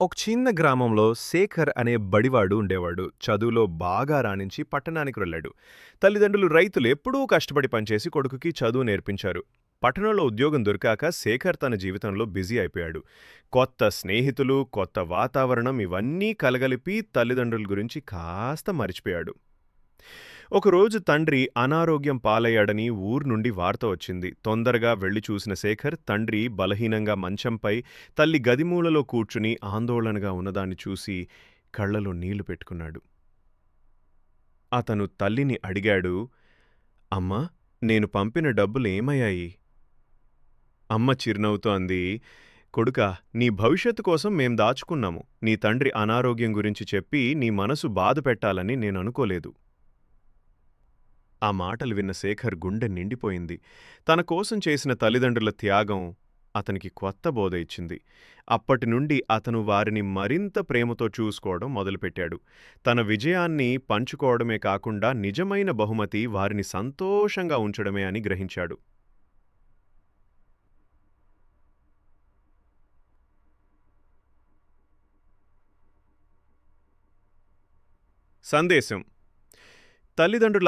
ఒక చిన్న గ్రామంలో శేఖర్ అనే బడివాడు ఉండేవాడు. చదువులో బాగా రాణించి పట్టణానికి వెళ్ళాడు. తల్లిదండ్రులు రైతులు ఎప్పుడూ కష్టపడి పనిచేసి కొడుకుకి చదువు నేర్పించారు. పట్టణంలో ఉద్యోగం దొరికాక శేఖర్ తన జీవితంలో బిజీ అయిపోయాడు. కొత్త స్నేహితులు కొత్త వాతావరణం ఇవన్నీ కలగలిపి తల్లిదండ్రుల గురించి కాస్త మరిచిపోయాడు. ఒకరోజు తండ్రి అనారోగ్యం పాలయ్యాడని ఊరు నుండి వార్త వచ్చింది. తొందరగా వెళ్ళి చూసిన శేఖర్ తండ్రి బలహీనంగా మంచంపై తల్లి గదిమూలలో కూర్చుని ఆందోళనగా ఉన్నదాన్ని చూసి కళ్ళలో నీళ్ళు పెట్టుకున్నాడు. అతను తల్లిని అడిగాడు అమ్మా నేను పంపిన డబ్బులు ఏమయ్యాయి? అమ్మ చిరునవ్వుతో అంది కొడుక నీ భవిష్యత్తు కోసం మేం దాచుకున్నాము. నీ తండ్రి అనారోగ్యం గురించి చెప్పి నీ మనసు బాధ పెట్టాలని నేను అనుకోలేదు. ఆ మాటలు విన్న శేఖర్ గుండె నిండిపోయింది. తన కోసం చేసిన తల్లిదండ్రుల త్యాగం అతనికి కొత్త బోధ ఇచ్చింది. అప్పటి నుండి అతను వారిని మరింత ప్రేమతో చూసుకోవడం మొదలుపెట్టాడు. తన విజయాన్ని పంచుకోవడమే కాకుండా నిజమైన బహుమతి వారిని సంతోషంగా ఉంచడమే అని గ్రహించాడు. సందేశం. తల్లిదండ్రుల